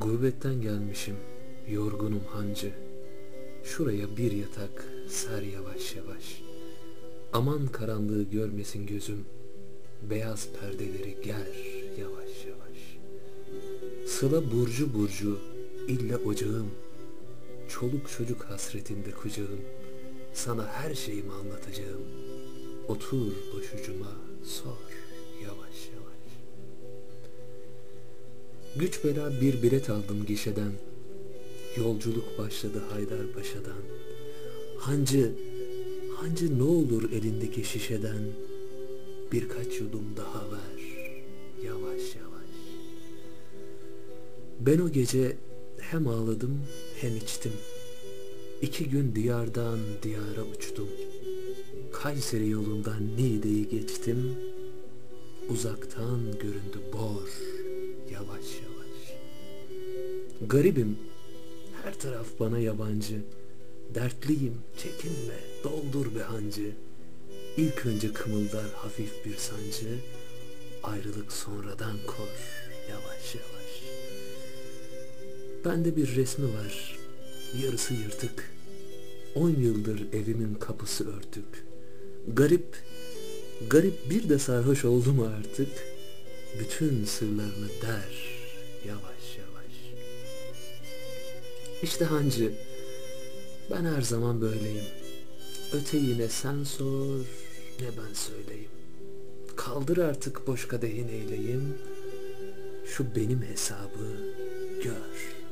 Gurbetten gelmişim, yorgunum hancı. Şuraya bir yatak ser yavaş yavaş. Aman karanlığı görmesin gözüm. Beyaz perdeleri ger yavaş yavaş. Sıla burcu burcu, illa ocağım. Çoluk çocuk hasretinde kucağım. Sana her şeyimi anlatacağım. Otur başucuma, sor yavaş. Güç bela bir bilet aldım gişeden. Yolculuk başladı Haydarpaşa'dan. Hancı, hancı ne olur elindeki şişeden birkaç yudum daha ver yavaş yavaş. Ben o gece hem ağladım hem içtim. İki gün diyardan diyara uçtum. Kayseri yolundan Niğde'yi geçtim. Uzaktan göründü bor yavaş yavaş. Garibim her taraf bana yabancı. Dertliyim çekinme doldur be hancı. İlk önce kımıldar hafif bir sancı. Ayrılık sonradan kor yavaş yavaş. Bende bir resmi var. Yarısı yırtık. On yıldır evimin kapısı örtük. Garip, garip bir de sarhoş oldu mu artık? Bütün sırlarını der yavaş yavaş. İşte hancı, ben her zaman böyleyim. Öte yine sen sor, ne ben söyleyeyim. Kaldır artık boş kadehin eyleyim. Şu benim hesabı gör.